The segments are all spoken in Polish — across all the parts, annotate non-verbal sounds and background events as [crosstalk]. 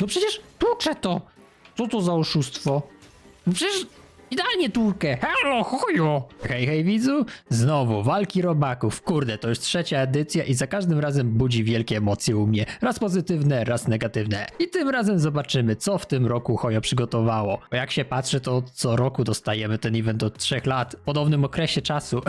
No przecież tłuczę to! Co to za oszustwo? No przecież idealnie tłukę! Halo, chuju! Hej, hej widzu! Znowu walki robaków. Kurde, to już trzecia edycja i za każdym razem budzi wielkie emocje u mnie. Raz pozytywne, raz negatywne. I tym razem zobaczymy, co w tym roku Hojo przygotowało. Bo jak się patrzy, to co roku dostajemy ten event od trzech lat. W podobnym okresie czasu.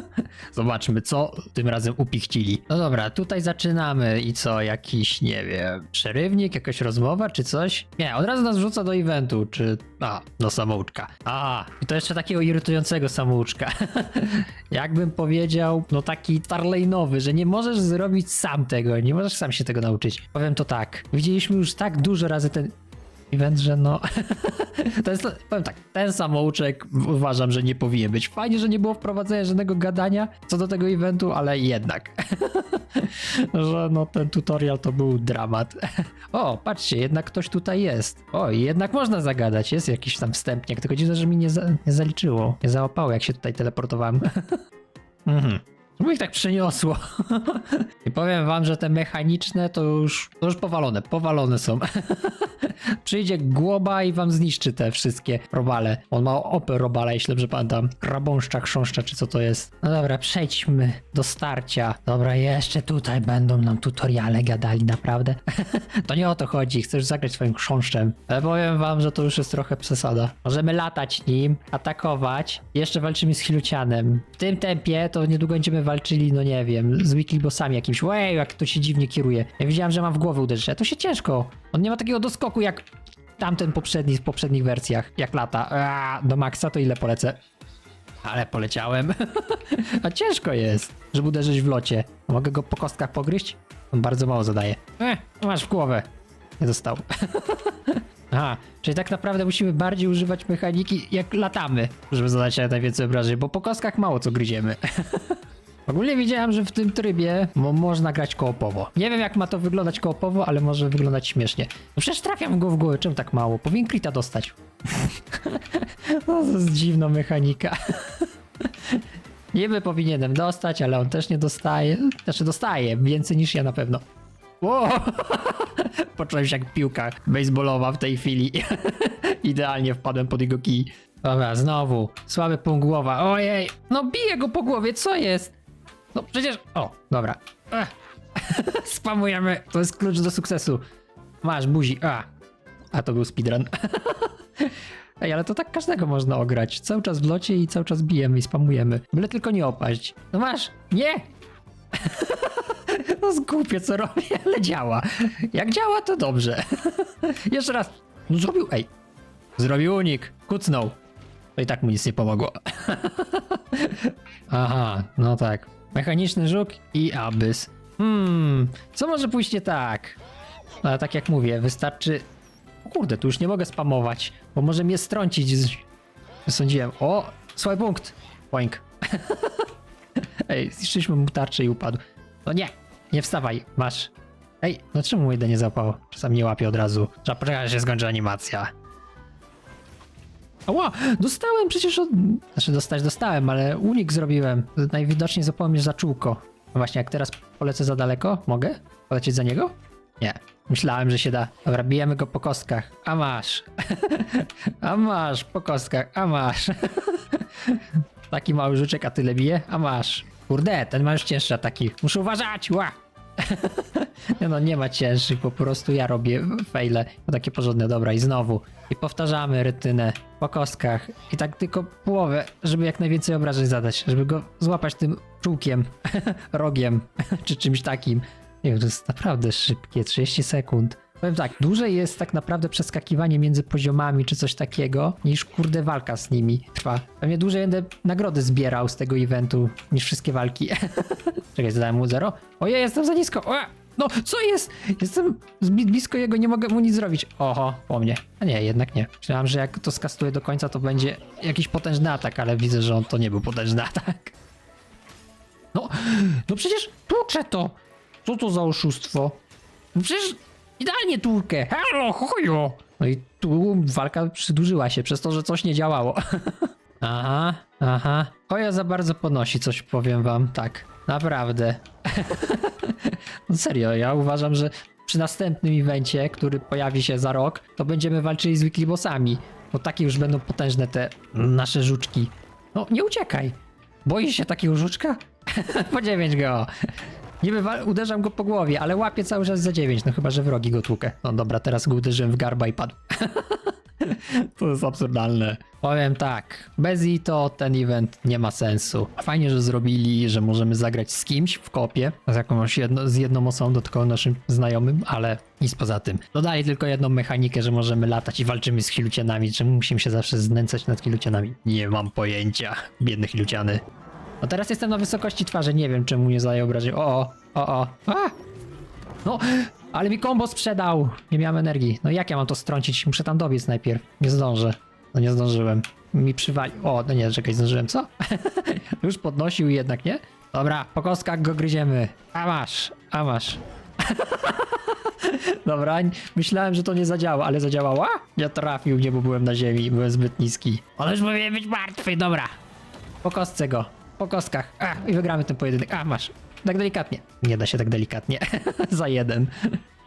[laughs] Zobaczmy, co tym razem upichcili. No dobra, tutaj zaczynamy i co, jakiś, nie wiem, przerywnik, jakaś rozmowa czy coś? Nie, od razu nas wrzuca do eventu, czy... A, do samouczka. A, i to jeszcze takiego irytującego samouczka. [laughs] Jakbym powiedział, no taki starlejnowy, że nie możesz zrobić sam tego, nie możesz sam się tego nauczyć. Powiem to tak, widzieliśmy już tak dużo razy ten event, że no... [laughs] To jest, powiem tak, ten samouczek uważam, że nie powinien być. Fajnie, że nie było wprowadzenia żadnego gadania co do tego eventu, ale jednak. [laughs] że no ten tutorial to był dramat. [laughs] o, patrzcie, jednak ktoś tutaj jest. O, jednak można zagadać, jest jakiś tam wstępniak, tylko dziwne, że mi nie, za, nie zaliczyło, nie załapało, jak się tutaj teleportowałem. mhm. Czemu ich tak przeniosło? I powiem wam, że te mechaniczne to już, to już powalone, powalone są. [laughs] Przyjdzie głoba i wam zniszczy te wszystkie robale. On ma opę robala, jeśli dobrze pamiętam. Krabąszcza, chrząszcza, czy co to jest. No dobra, przejdźmy do starcia. Dobra, jeszcze tutaj będą nam tutoriale gadali, naprawdę. [laughs] to nie o to chodzi, chcesz zagrać swoim chrząszczem. Ale powiem wam, że to już jest trochę przesada. Możemy latać nim, atakować. Jeszcze walczymy z Hilucianem. W tym tempie to niedługo będziemy walczyli, no nie wiem, z weekly bossami jakimś. Łej, jak to się dziwnie kieruje. Ja widziałem, że mam w głowę uderzyć, a to się ciężko. On nie ma takiego doskoku jak tamten poprzedni w poprzednich wersjach. Jak lata. Aaa, do maksa to ile polecę? Ale poleciałem. [laughs] a ciężko jest, żeby uderzyć w locie. Mogę go po kostkach pogryźć? On bardzo mało zadaje. E, masz w głowę. Nie dostał. [laughs] Aha, czyli tak naprawdę musimy bardziej używać mechaniki jak latamy, żeby zadać najwięcej obrażeń, bo po kostkach mało co gryziemy. [laughs] Ogólnie widziałem, że w tym trybie mo można grać koopowo. Nie wiem jak ma to wyglądać koopowo, ale może wyglądać śmiesznie. No przecież trafiam go w głowę, czemu tak mało? Powinien krita dostać. [laughs] no to jest dziwna mechanika. [laughs] Niby powinienem dostać, ale on też nie dostaje. Znaczy dostaje, więcej niż ja na pewno. Wow! [laughs] Poczułem się jak piłka baseballowa w tej chwili. Idealnie wpadłem pod jego kij. Dobra, znowu. Słaby punkt głowa. Ojej! No biję go po głowie, co jest? No przecież... O, dobra. Ech. [laughs] Spamujemy. To jest klucz do sukcesu. Masz, buzi. A. A to był speedrun. [laughs] Ej, ale to tak każdego można ograć. Cały czas w locie i cały czas bijemy i spamujemy. Byle tylko nie opaść. No masz! Nie! [laughs] No zgłupie co robię, ale działa. Jak działa, to dobrze. Jeszcze raz. No zrobił, ej. Zrobił unik. Kucnął. To i tak mu nic nie pomogło. Aha, no tak. Mechaniczny żuk i abys. Hmm, co może pójść nie tak? Ale tak jak mówię, wystarczy... O kurde, tu już nie mogę spamować, bo może mnie strącić z... Sądziłem. O, słaby punkt. Boink. [laughs] Ej, zniszczyliśmy mu tarczę i upadł. No nie, nie wstawaj, masz. Ej, no czemu mój nie zapało? Czasami nie łapie od razu. Trzeba poczekać, się skończy animacja. Ała, dostałem przecież od... Znaczy dostać dostałem, ale unik zrobiłem. Najwidoczniej zapałem mnie za czółko. No właśnie, jak teraz polecę za daleko, mogę? Polecieć za niego? Nie. Myślałem, że się da. Dobra, bijemy go po kostkach. A masz. [laughs] a masz, po kostkach, a masz. [laughs] Taki mały żuczek, a tyle bije? A masz. Kurde, ten ma już cięższe ataki. Muszę uważać, ła! [laughs] no, nie ma cięższych, po prostu ja robię fejle. No takie porządne, dobra i znowu. I powtarzamy rytynę po kostkach. I tak tylko połowę, żeby jak najwięcej obrażeń zadać. Żeby go złapać tym czułkiem, [laughs] rogiem, [laughs] czy czymś takim. Nie to jest naprawdę szybkie, 30 sekund. Powiem tak, dłużej jest tak naprawdę przeskakiwanie między poziomami czy coś takiego, niż kurde walka z nimi trwa. Pewnie dłużej będę nagrody zbierał z tego eventu niż wszystkie walki. [laughs] Czekaj, zadałem mu zero. Ojej, jestem za nisko. O, no, co jest? Jestem blisko jego, nie mogę mu nic zrobić. Oho, po mnie. A nie, jednak nie. Myślałem, że jak to skastuję do końca, to będzie jakiś potężny atak, ale widzę, że on to nie był potężny atak. No, no przecież tłuczę to. Co to za oszustwo? No przecież idealnie tłukę. Halo, chuju! No i tu walka przydłużyła się przez to, że coś nie działało. [laughs] aha, aha. Koja za bardzo ponosi, coś powiem wam. Tak, naprawdę. [laughs] no serio, ja uważam, że przy następnym evencie, który pojawi się za rok, to będziemy walczyli z weekly bossami. Bo takie już będą potężne te nasze żuczki. No, nie uciekaj. Boisz się takiego żuczka? [laughs] po dziewięć go. Niby uderzam go po głowie, ale łapię cały czas za dziewięć. No chyba, że wrogi go tłukę. No dobra, teraz go uderzyłem w garba i padł. [laughs] To jest absurdalne. Powiem tak, bez to ten event nie ma sensu. Fajnie, że zrobili, że możemy zagrać z kimś w kopie, z jakąś jedno, z jedną osobą, dodatkowo naszym znajomym, ale nic poza tym. Dodali tylko jedną mechanikę, że możemy latać i walczymy z hilucianami. Czemu musimy się zawsze znęcać nad hilucianami? Nie mam pojęcia. Biedny hiluciany. No teraz jestem na wysokości twarzy, nie wiem czemu nie zdaję obrażeń. O, o, o, o. A! No, ale mi kombo sprzedał. Nie miałem energii. No jak ja mam to strącić? Muszę tam dobiec najpierw. Nie zdążę. No nie zdążyłem. Mi przywali. O, no nie, czekaj, zdążyłem, co? [laughs] Już podnosił i jednak nie? Dobra, po kostkach go gryziemy. A masz, a masz. [laughs] Dobra, myślałem, że to nie zadziała, ale zadziałała? Nie trafił mnie, bo byłem na ziemi, byłem zbyt niski. Ale już powinien być martwy, dobra. Po kostce go. Po kostkach. A, i wygramy ten pojedynek. A, masz. Tak delikatnie. Nie da się tak delikatnie. [laughs] Za jeden.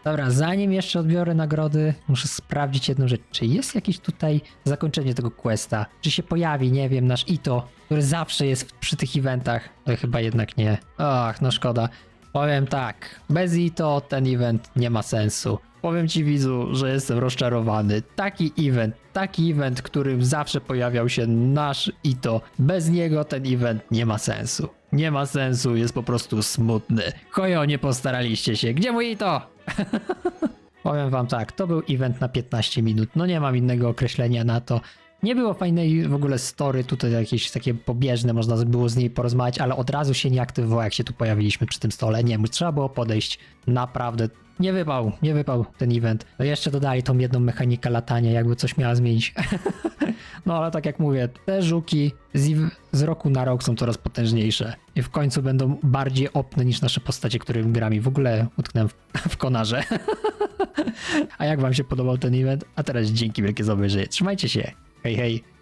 Dobra, zanim jeszcze odbiorę nagrody, muszę sprawdzić jedną rzecz. Czy jest jakieś tutaj zakończenie tego questa? Czy się pojawi, nie wiem, nasz Ito, który zawsze jest przy tych eventach? No chyba jednak nie. Ach, no szkoda. Powiem tak, bez Ito ten event nie ma sensu. Powiem ci widzu, że jestem rozczarowany. Taki event, taki event, którym zawsze pojawiał się nasz Ito. Bez niego ten event nie ma sensu. Nie ma sensu, jest po prostu smutny. Chojo, nie postaraliście się. Gdzie mój Ito? [laughs] Powiem wam tak, to był event na 15 minut. No nie mam innego określenia na to. Nie było fajnej w ogóle story, tutaj jakieś takie pobieżne, można było z niej porozmawiać, ale od razu się nie aktywowała, jak się tu pojawiliśmy przy tym stole. Nie, trzeba było podejść. Naprawdę. Nie wypał, nie wypał ten event. No jeszcze dodali tą jedną mechanikę latania, jakby coś miała zmienić. [laughs] no ale tak jak mówię, te żuki z, z roku na rok są coraz potężniejsze. I w końcu będą bardziej opne niż nasze postacie, którymi grami. W ogóle utknąłem w, [laughs] w konarze. [laughs] A jak wam się podobał ten event? A teraz dzięki wielkie za obejrzenie. Trzymajcie się. Hej, hej.